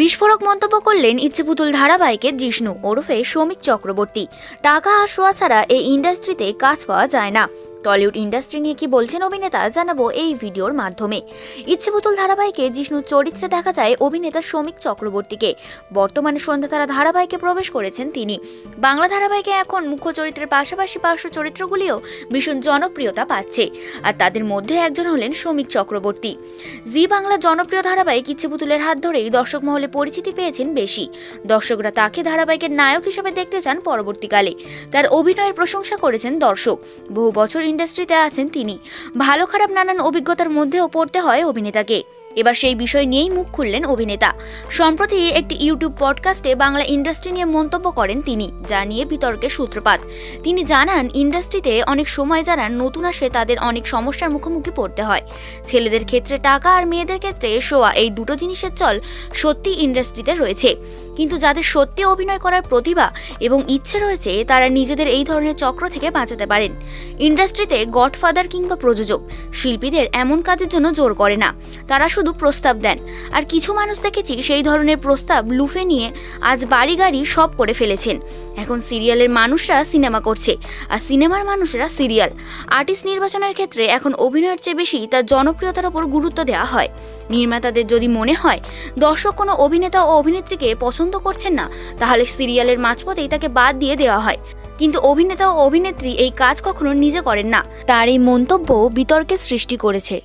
বিস্ফোরক মন্তব্য করলেন ইচ্ছেপুতুল ধারাবাহিকের জিষ্ণু ওরফে সৌমিক চক্রবর্তী। টাকা আর ছাড়া এই ইন্ডাস্ট্রিতে কাজ পাওয়া যায় না। টলিউড ইন্ডাস্ট্রি নিয়ে কি বলছেন অভিনেতা, জানাব এই ভিডিওর মাধ্যমে। ইচ্ছেপুতুল ধারাবাহিকে জিষ্ণুর চরিত্রে দেখা যায় অভিনেতা শ্রমিক চক্রবর্তীকে। বর্তমানে সন্ধ্যাতারা ধারাবাহিকে প্রবেশ করেছেন তিনি। বাংলা ধারাবাহিকে এখন মুখ্য চরিত্রের পাশাপাশি পার্শ্ব চরিত্রগুলিও ভীষণ জনপ্রিয়তা পাচ্ছে। আর তাদের মধ্যে একজন হলেন শ্রমিক চক্রবর্তী। জি বাংলা জনপ্রিয় ধারাবাহিক ইচ্ছেপুতুলের হাত ধরেই দর্শক মহলে পরিচিতি পেয়েছেন বেশি। দর্শকরা তাকে ধারাবাহিকের নায়ক হিসেবে দেখতে চান পরবর্তীকালে। তার অভিনয়ের প্রশংসা করেছেন দর্শক। বহু বছর ইন্ডাস্ট্রিতে আছেন তিনি। ভালো খারাপ নানান অভিজ্ঞতার মধ্যেও পড়তে হয় অভিনেতাকে। এবার সেই বিষয় নিয়েই মুখ খুললেন অভিনেতা। সম্প্রতি একটি ইউটিউব পডকাস্টে বাংলা ইন্ডাস্ট্রি নিয়ে মন্তব্য করেন তিনি, যা নিয়ে বিতর্কের সূত্রপাত। তিনি জানান, ইন্ডাস্ট্রিতে অনেক সময় যারা নতুন আসে তাদের অনেক সমস্যার মুখোমুখি পড়তে হয়। ছেলেদের ক্ষেত্রে টাকা আর মেয়েদের ক্ষেত্রে শোয়া এই দুটো জিনিসের চল সত্যি ইন্ডাস্ট্রিতে রয়েছে। কিন্তু যাদের সত্যি অভিনয় করার প্রতিভা এবং ইচ্ছে রয়েছে, তারা নিজেদের এই ধরনের চক্র থেকে বাঁচাতে পারেন। ইন্ডাস্ট্রিতে গডফাদার কিংবা প্রযোজক, শিল্পীদের এমন কাজের জন্য জোর করে না। তারা শুধু প্রস্তাব দেন। আর কিছু মানুষ দেখেছি সেই ধরনের প্রস্তাব লুফে নিয়ে আজ বাড়ি গাড়ি সব করে ফেলেছেন। এখন সিরিয়ালের মানুষরা সিনেমা করছে, আর সিনেমার মানুষরা সিরিয়াল। আর্টিস্ট নির্বাচনের ক্ষেত্রে এখন অভিনয়ের চেয়ে বেশি তার জনপ্রিয়তার ওপর গুরুত্ব দেওয়া হয়। নির্মাতাদের যদি মনে হয়, দর্শক কোনো অভিনেতা ও অভিনেত্রীকে পছন্দ করছেন না, তাহলে সিরিয়ালের মাঝপথেই তাকে বাদ দিয়ে দেওয়া হয়। কিন্তু অভিনেতা ও অভিনেত্রী এই কাজ কখনো নিজে করেন না। তার এই মন্তব্য বিতর্কের সৃষ্টি করেছে।